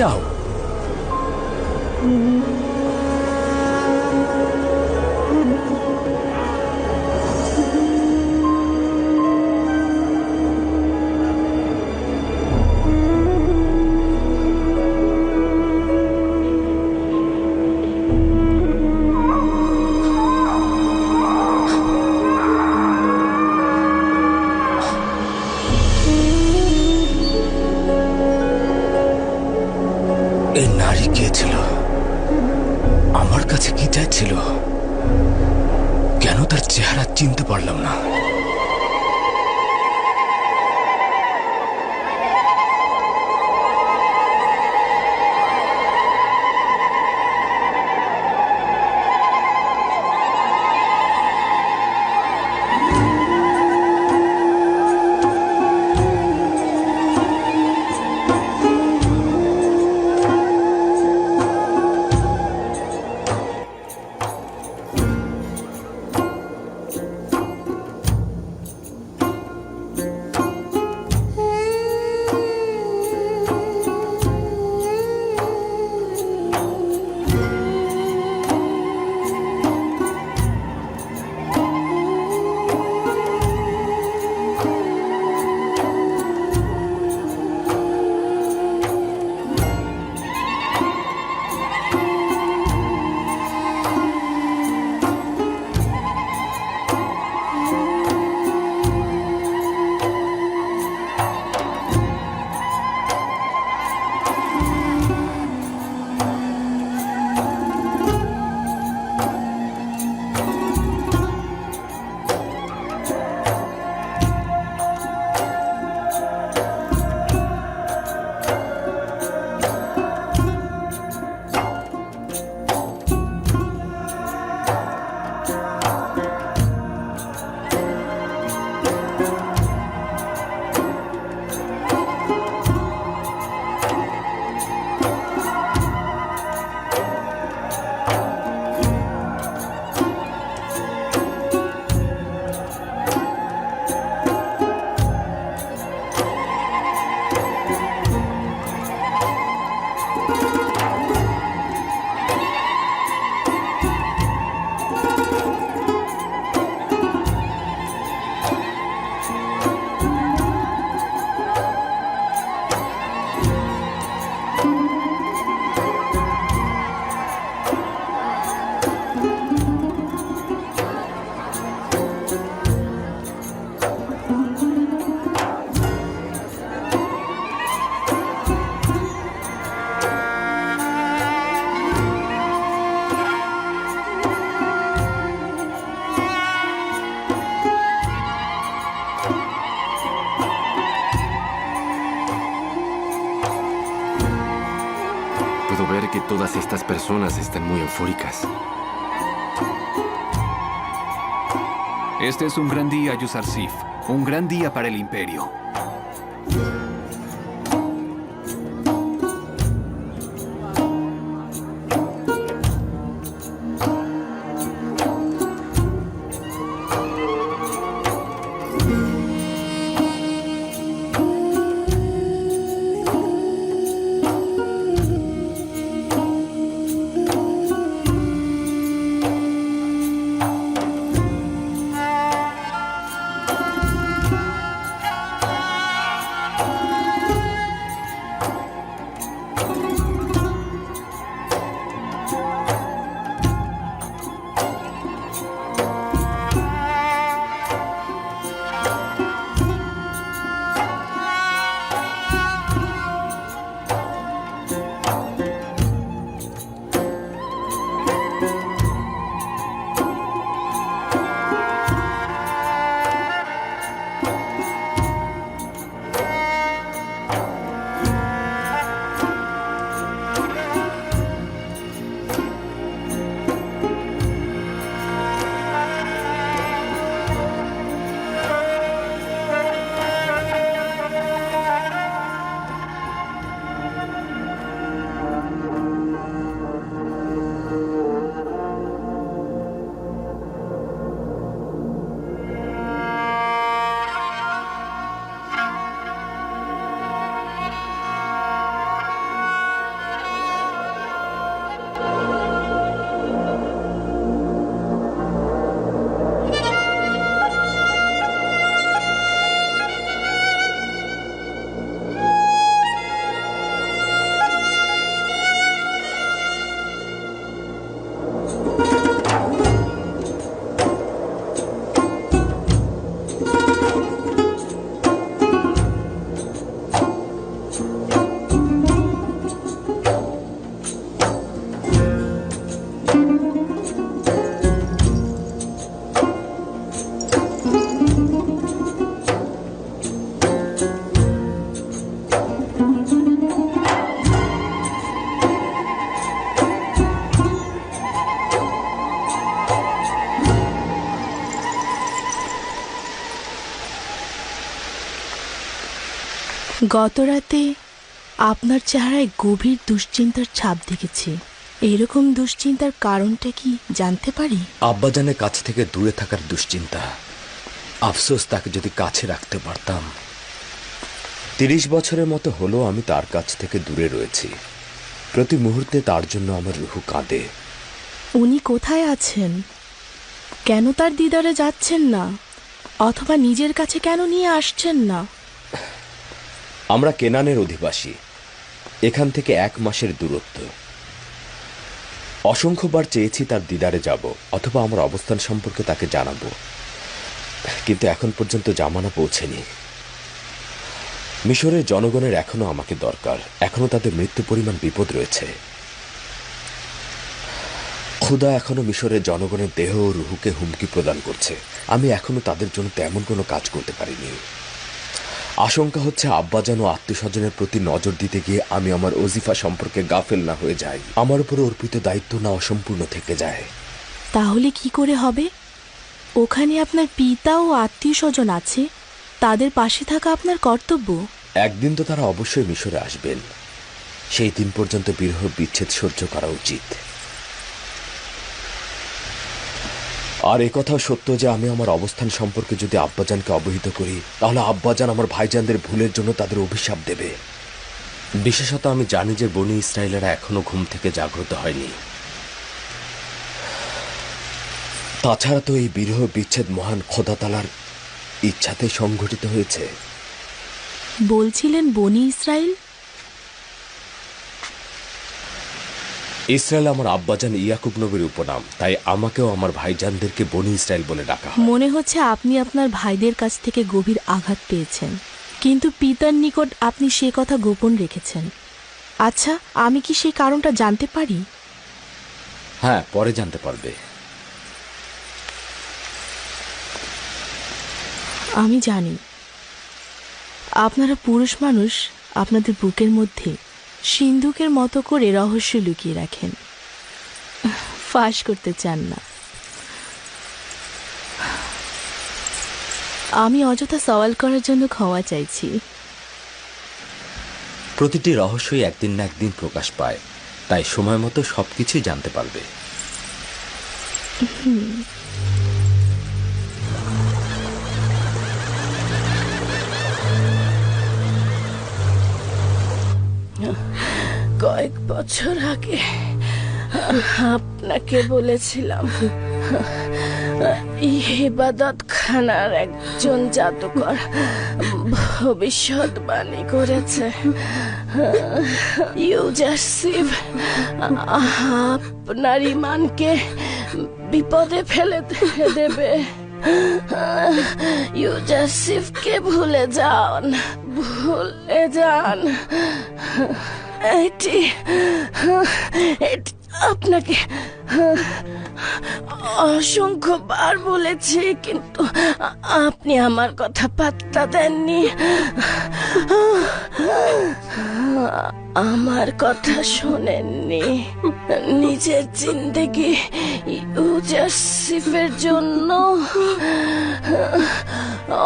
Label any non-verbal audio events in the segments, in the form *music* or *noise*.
আর আমার কাছে কি চাও এই নারী ছিল আমার কাছে কি চাইছিল? কেন তার চেহারা চিনতে পারলাম না। Todas estas personas están muy eufóricas. Este es un gran día, Yusar Sif. Un gran día para el Imperio. গতরাতে আপনার চেহারায় গভীর দুশ্চিন্তার ছাপ দেখেছি। এরকম দুশ্চিন্তার কারণটা কি জানতে পারি? আব্বাজানের কাছ থেকে দূরে থাকার দুশ্চিন্তা। আফসোস তাকে যদি কাছে রাখতে পারতাম। তিরিশ বছরের মতো হলো আমি তার কাছ থেকে দূরে রয়েছি। প্রতি মুহূর্তে তার জন্য আমার রুহু কাঁদে। উনি কোথায় আছেন? কেন তার দিদারে যাচ্ছেন না? অথবা নিজের কাছে কেন নিয়ে আসছেন না? আমরা কেনানের অধিবাসী। এখান থেকে এক মাসের দূরত্ব। অসংখ্যবার চেয়েছি তার দিদারে যাব, অথবা আমার অবস্থান সম্পর্কে তাকে জানাব। কিন্তু এখন পর্যন্ত জামানা পৌঁছেনি। মিশরের জনগণের এখনও আমাকে দরকার। এখনও তাদের মৃত্যু পরিমাণ বিপদ রয়েছে। ক্ষুদা এখনও মিশরের জনগণের দেহ ও রুহুকে হুমকি প্রদান করছে। আমি এখনও তাদের জন্য তেমন কোনো কাজ করতে পারিনি। আশঙ্কা হচ্ছে আব্বাজান ও আত্মীয়স্বজনের প্রতি নজর দিতে গিয়ে আমি আমার ওজিফা সম্পর্কে গাফেল না হয়ে যাই। আমার উপর অর্পিত দায়িত্ব না অসম্পূর্ণ থেকে যায়। তাহলে কি করে হবে? ওখানে আপনার পিতা ও আত্মীয় স্বজন আছে। তাদের পাশে থাকা আপনার কর্তব্য। একদিন তো তারা অবশ্যই মিশরে আসবেন। সেই দিন পর্যন্ত বিরহ বিচ্ছেদ সহ্য করা উচিত। আর এ কথাও সত্য যে আমি আমার অবস্থান সম্পর্কে যদি আব্বাজানকে অবহিত করি, তাহলে আব্বাজান আমার ভাইজানদের ভুলের জন্য তাদের অভিশাপ দেবে। বিশেষত আমি জানি যে বনি ইসরায়েলেরা এখনও ঘুম থেকে জাগ্রত হয়নি। তাছাড়া তো এই বিরহ বিচ্ছেদ মহান খোদাতালার ইচ্ছাতে সংঘটিত হয়েছে। বলছিলেন বনি ইসরায়েল? ইসরায়েল আমার আব্বাজান ইয়াকুব নবীর উপনাম তাই আমাকেও আমার ভাইজানদেরকে বনি ইসরায়েল বলে ডাকা হয়। মনে হচ্ছে আপনি আপনার ভাইদের কাছ থেকে গভীর আঘাত পেয়েছেন। কিন্তু পিতার নিকট আপনি সে কথা গোপন রেখেছেন। আচ্ছা আমি কি সেই কারণটা জানতে পারি? হ্যাঁ পরে জানতে পারবে। আমি জানি। আপনারা পুরুষ মানুষ আপনাদের বুকের মধ্যে সিন্ধুকের মতো করে রহস্য লুকিয়ে রাখেন। ফাঁস করতে চান না। আমি অযথা সওয়াল করার জন্য ক্ষমা চাইছি। প্রতিটি রহস্যই একদিন না একদিন প্রকাশ পায় তাই সময় মতো সবকিছুই জানতে পারবে। কয়েক বছর আগে আপনাকে বলেছিলাম ইবাদত খানার একজন জাদুকর ভবিষ্যৎবাণী করেছে। ইউজাসিভ আপনার ইমানকে বিপদে ফেলে দেবে। ইউজাসিফকে ভুলে যান ভুলে যান। এটি আপনাকে অসংখ্যবার বলেছি, কিন্তু আপনি আমার কথা পাত্তা দেননি। আমার কথা শোনেননি। নিজের জিন্দেগি ইউজাসিফের জন্য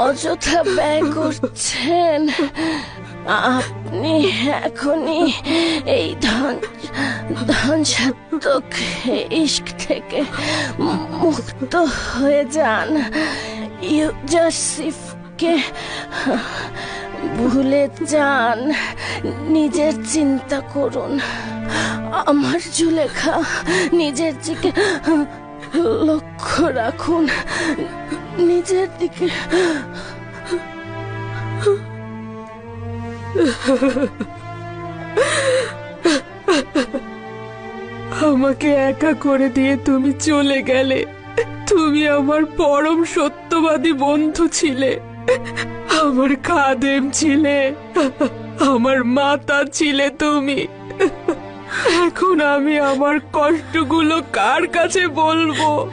অযথা ব্যয় করছেন। আপনি এখনই এই ধন ধ্বংসাত্মক ইস্ক থেকে মুক্ত হয়ে যান। ইউজাসিফকে ভুলে যান। নিজের চিন্তা করুন। আমার জুলেখা নিজের দিকে লক্ষ্য রাখুন। নিজের দিকে আমাকে একা করে দিয়ে তুমি চলে গেলে। তুমি আমার পরম সত্যবাদী বন্ধু ছিলে। আমার খাদেম ছিলে। আমার মাতা ছিলে তুমি। এখন আমি আমার কষ্টগুলো কার কাছে বলব?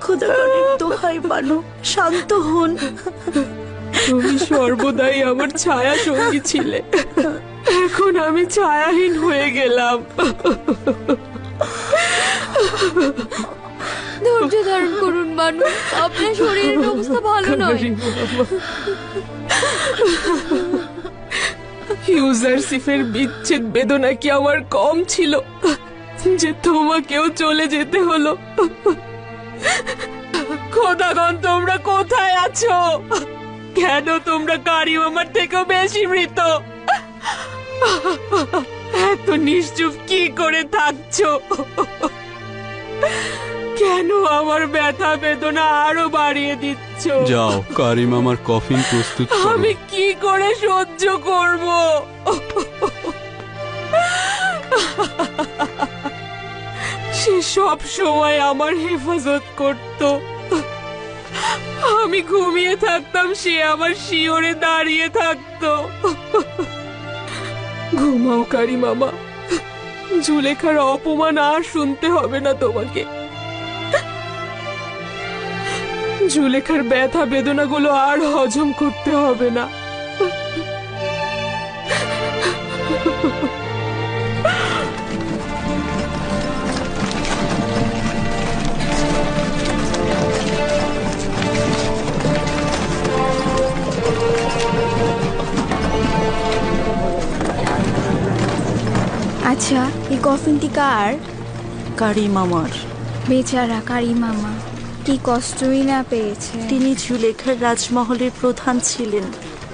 খোদা দোহাই বানো, শান্ত হন। তুমি সর্বদাই আমার ছায়া সঙ্গী ছিলে। এখন আমি ছায়াহীন হয়ে গেলাম। ধৈর্য ধারণ করুন মানুষ আপনার শরীরের অবস্থা ভালো নয়। ইউজারসিফের বিচ্ছেদ বেদনা কি আমার কম ছিল? যে তোমাকেও চলে যেতে হলো। খোদাগণ তোমরা কোথায় আছো? কেন তোমরা কারিম আমার থেকেও বেশি মৃত? এত নিশ্চুপ কি করে থাকছো? কেন আমার ব্যথা বেদনা আরও বাড়িয়ে দিচ্ছ? যাও কারিম আমার কফিন প্রস্তুত আমি কি করে সহ্য করব? সে সব সময় আমার হেফাজত করত। আমি ঘুমিয়ে থাকতাম, সে আমার শিওরে দাঁড়িয়ে থাকতো। ঘুমাও কারি মামা। জুলেখার অপমান আর শুনতে হবে না তোমাকে। জুলেখার ব্যথা বেদনাগুলো আর হজম করতে হবে না। আচ্ছা এই কফিনটি কার? কারিম আমার বেচারা কারি মামা। কি কষ্টই না পেয়েছে। তিনি ঝুলেখার রাজমহলের প্রধান ছিলেন।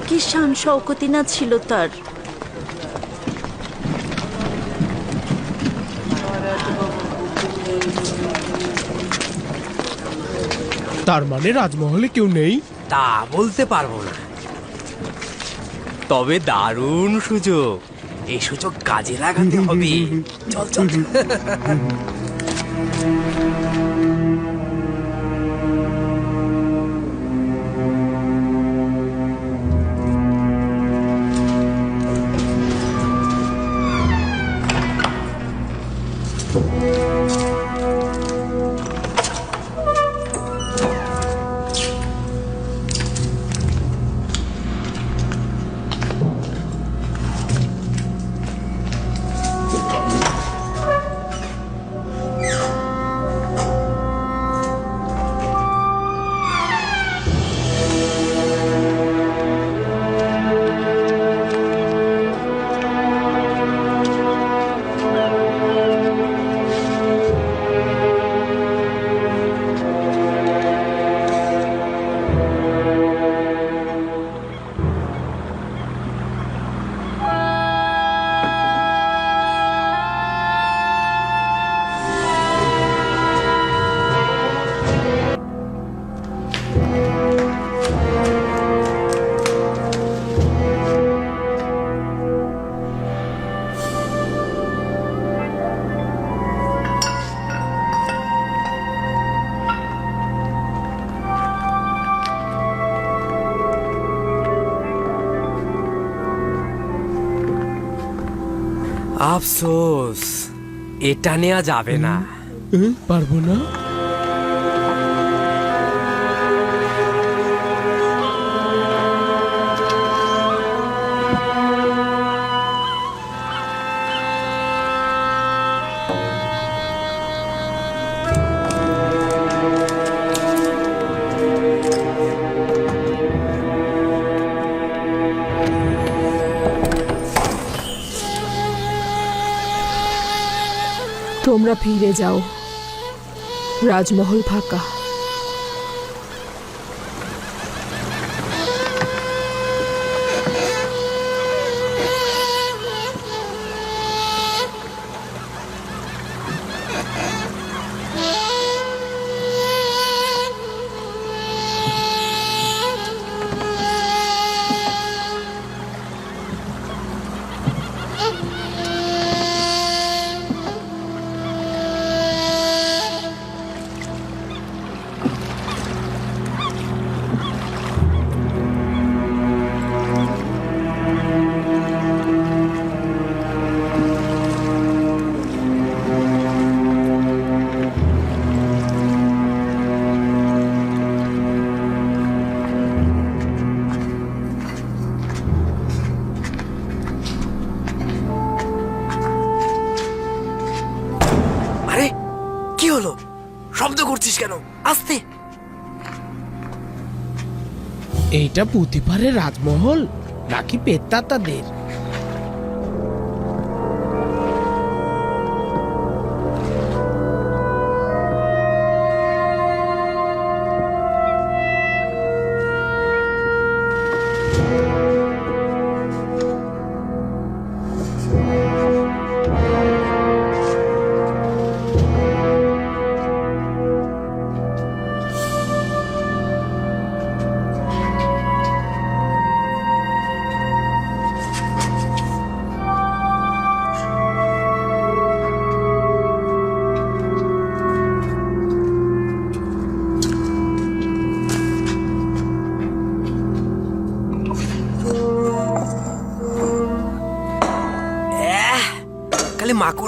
কি শান শওকতি না ছিল তার? তার মানে রাজমহলে কেউ নেই? তা বলতে পারব না। তবে দারুণ সুযোগ। এই সুযোগ কাজে লাগাতে হবে। চল চল। *laughs* আফসোস এটা নেওয়া যাবে না। পারব না? ফিরে যাও। রাজমহল ফাঁকা। এইটা পারে রাজমহল নাকি পেত্তাতাদের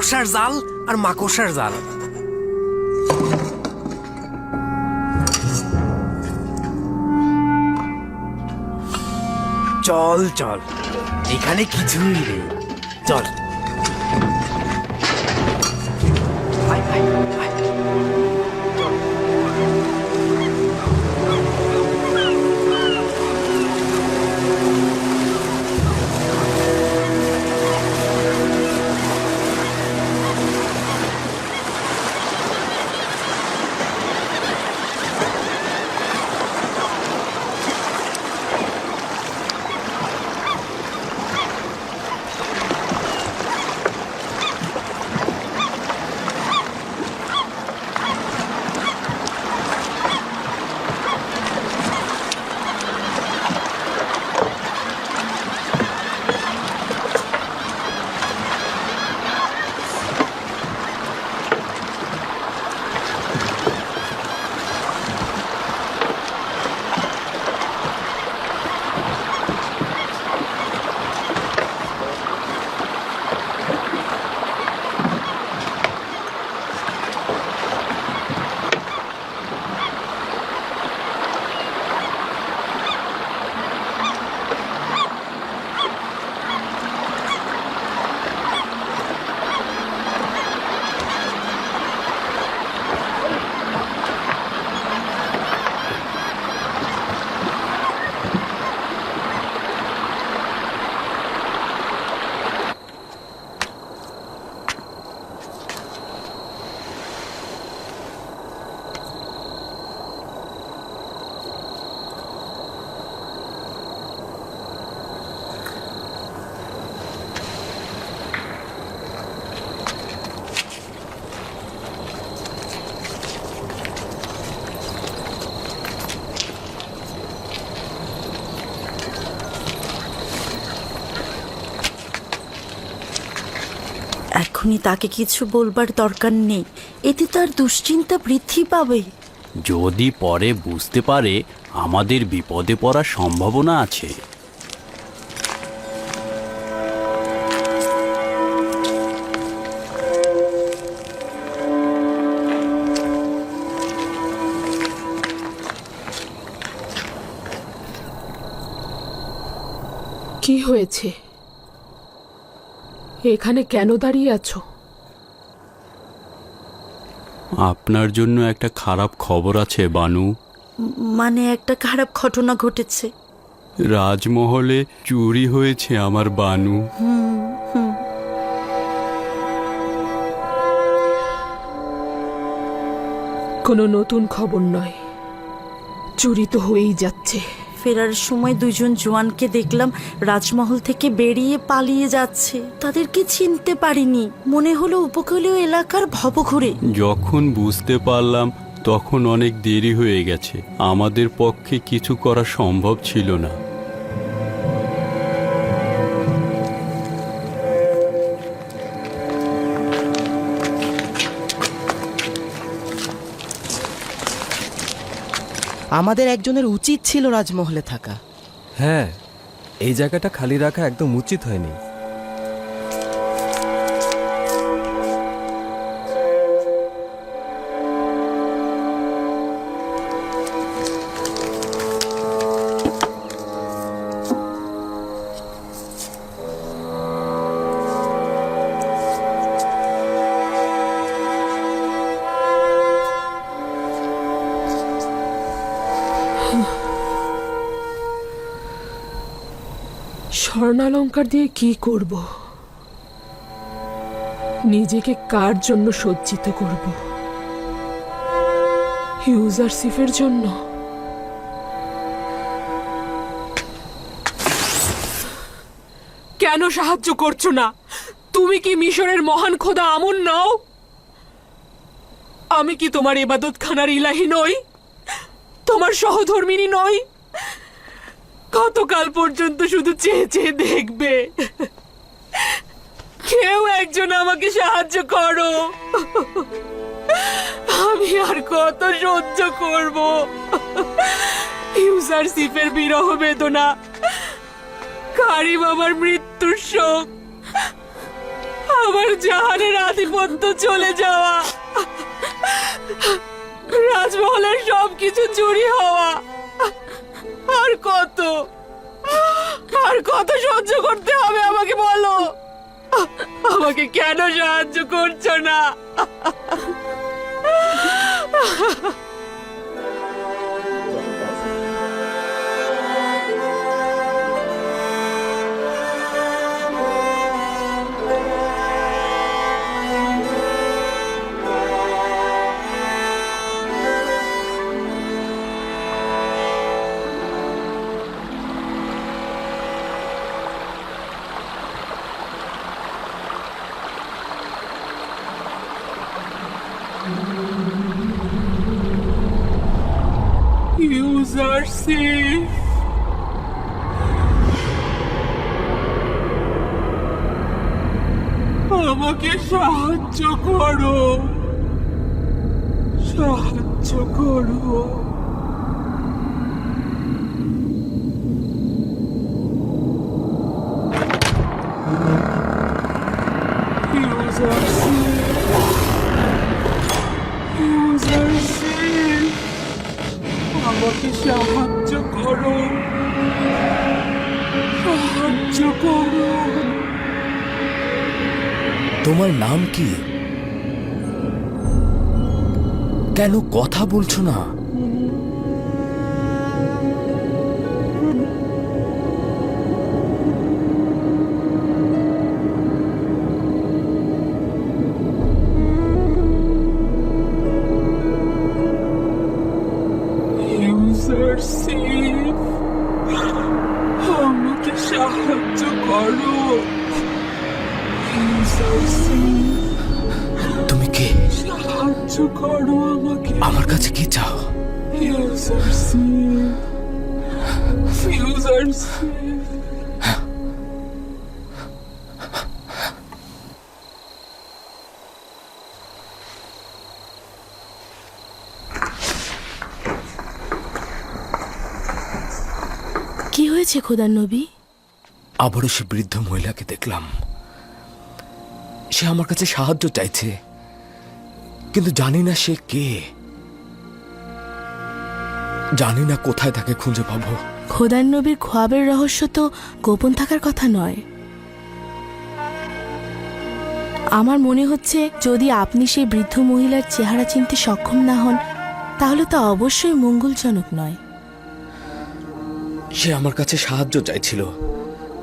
মাকড়সার জাল আর মাকড়সার জাল। চল চল। এখানে কিছুই নেই। চল। এখনই তাকে কিছু বলবার দরকার নেই। এতে তার দুশ্চিন্তা বৃদ্ধি পাবে। যদি পরে বুঝতে পারে আমাদের বিপদে পড়ার সম্ভাবনা আছে। কি হয়েছে? এখানে কেন দাঁড়িয়ে আছো? আপনার জন্য একটা খারাপ খবর আছে বানু। মানে একটা খারাপ ঘটনা ঘটেছে। রাজমহলে চুরি হয়েছে আমার বানু। কোনো নতুন খবর নয়। চুরি তো হয়েই যাচ্ছে। ফেরার সময় দুজন জোয়ানকে দেখলাম রাজমহল থেকে বেরিয়ে পালিয়ে যাচ্ছে। তাদেরকে চিনতে পারিনি। মনে হলো উপকূলীয় এলাকার ভবঘুরে। যখন বুঝতে পারলাম, তখন অনেক দেরি হয়ে গেছে। আমাদের পক্ষে কিছু করা সম্ভব ছিল না। আমাদের একজনের উচিত ছিল রাজমহলে থাকা। হ্যাঁ এই জায়গাটা খালি রাখা একদম উচিত হয়নি। স্বর্ণালঙ্কার দিয়ে কি করব? নিজেকে কার জন্য সজ্জিত করব? ইউজারশিপের জন্য? কেন সাহায্য করছ না? তুমি কি মিশরের মহান খোদা আমন নও? আমি কি তোমার ইবাদত খানার ইলাহি নই? তোমার সহধর্মিনী নই? কতকাল পর্যন্ত শুধু চেয়ে চেয়ে দেখবে। কেউ একজন আমাকে সাহায্য করো। আমি আর কত সহ্য করব। ইউজার সিফের বিরহ বেদনা। কারিম আমার মৃত্যুর শোক। আমার জাহানের আধিপত্য চলে যাওয়া। রাজমহলের সবকিছু চুরি হওয়া। আর কত? আর কত সহ্য করতে হবে আমাকে বলো? আমাকে কেন সাহায্য করছ না? আমাকে সাহায্য করো। সাহায্য করো। তোমার নাম কি? কেন কথা বলছো না? আমাকে সাহায্য করো। তুমি কে? আমার কাছে কি চাও? কি হয়েছে খোদার নবী? আবারও সে বৃদ্ধ মহিলাকে দেখলাম। সে আমার কাছে সাহায্য চাইছে। কিন্তু জানি না সে কে। জানি না কোথায় তাকে খুঁজে পাবো। খোদার নবীর খোয়াবের রহস্য তো গোপন থাকার কথা নয়। আমার মনে হচ্ছে যদি আপনি সেই বৃদ্ধ মহিলার চেহারা চিনতে সক্ষম না হন তাহলে তা অবশ্যই মঙ্গলজনক নয়। সে আমার কাছে সাহায্য চাইছিল।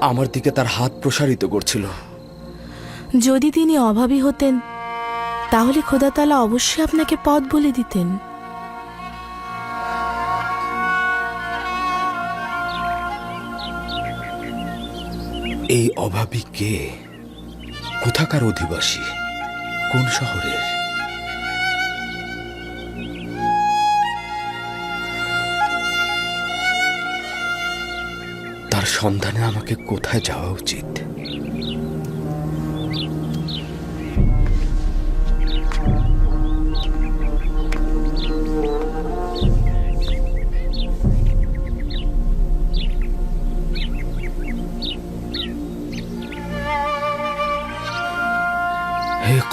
আমার দিকে তার হাত প্রসারিত করছিল। যদি তিনি অভাবী হতেন, তাহলে খোদাতালা অবশ্যই আপনাকে পথ বলে দিতেন। এই অভাবী কে? কোথাকার অধিবাসী? কোন শহরের? তার সন্ধানে আমাকে কোথায় যাওয়া উচিত?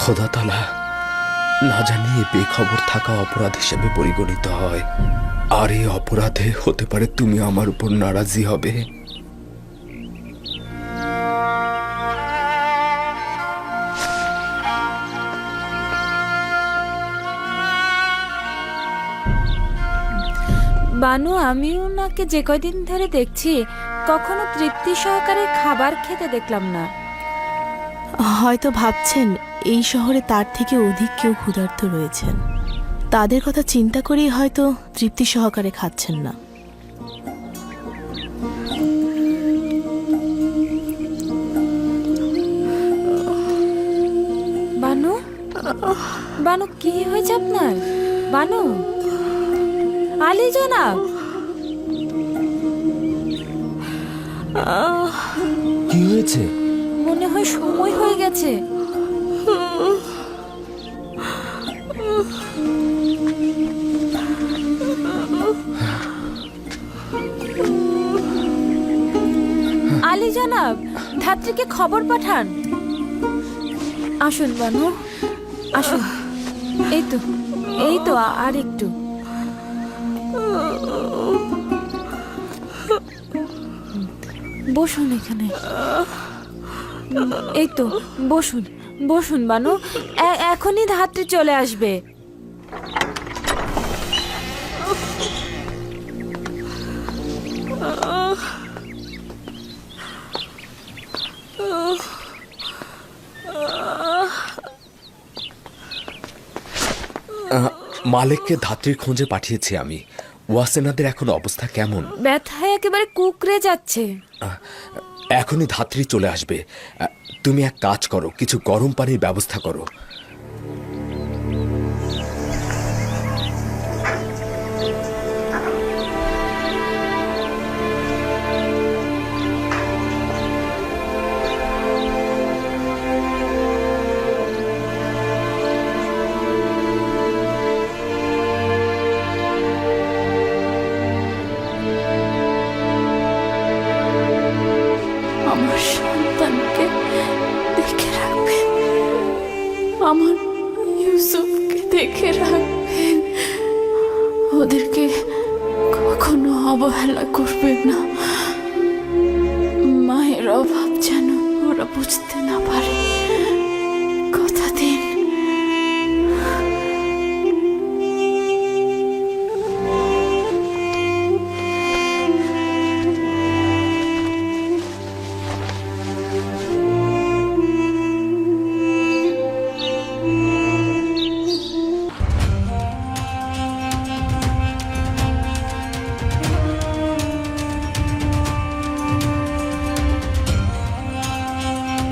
হে খোদা তালা না জানিয়ে বেখবর থাকা অপরাধ হিসেবে পরিগণিত হয়। আর এই অপরাধে হতে পারে তুমি আমার উপর নারাজি হবে। বানু আমি ওনাকে যে কয়দিন ধরে দেখছি, কখনো তৃপ্তি সহকারে খাবার খেতে দেখলাম না। হয়তো ভাবছেন এই শহরে তার থেকে অধিক কেউ ক্ষুধার্ত রয়েছেন। তাদের কথা চিন্তা করেই হয়তো তৃপ্তি সহকারে খাচ্ছেন না। বানু? বানু কি হয়েছে আপনার? বানু? আলী জনাব? কি হয়েছে? হয় সময় হয়ে গেছে। আলী জনাব, ধাত্রীকে খবর পাঠান। আসুন বানু, আসুন। এই তো এই তো, আর একটু। বসুন এখানে। এই তো বসুন বসুন বানু এখনই ধাত্রী চলে আসবে। মালিককে ধাত্রীর খোঁজে পাঠিয়েছি আমি। ওয়াসেনাদের এখন অবস্থা কেমন? ব্যথায় একেবারে কুকড়ে যাচ্ছে। এখনই ধাত্রী চলে আসবে। তুমি এক কাজ করো কিছু গরম পানির ব্যবস্থা করো।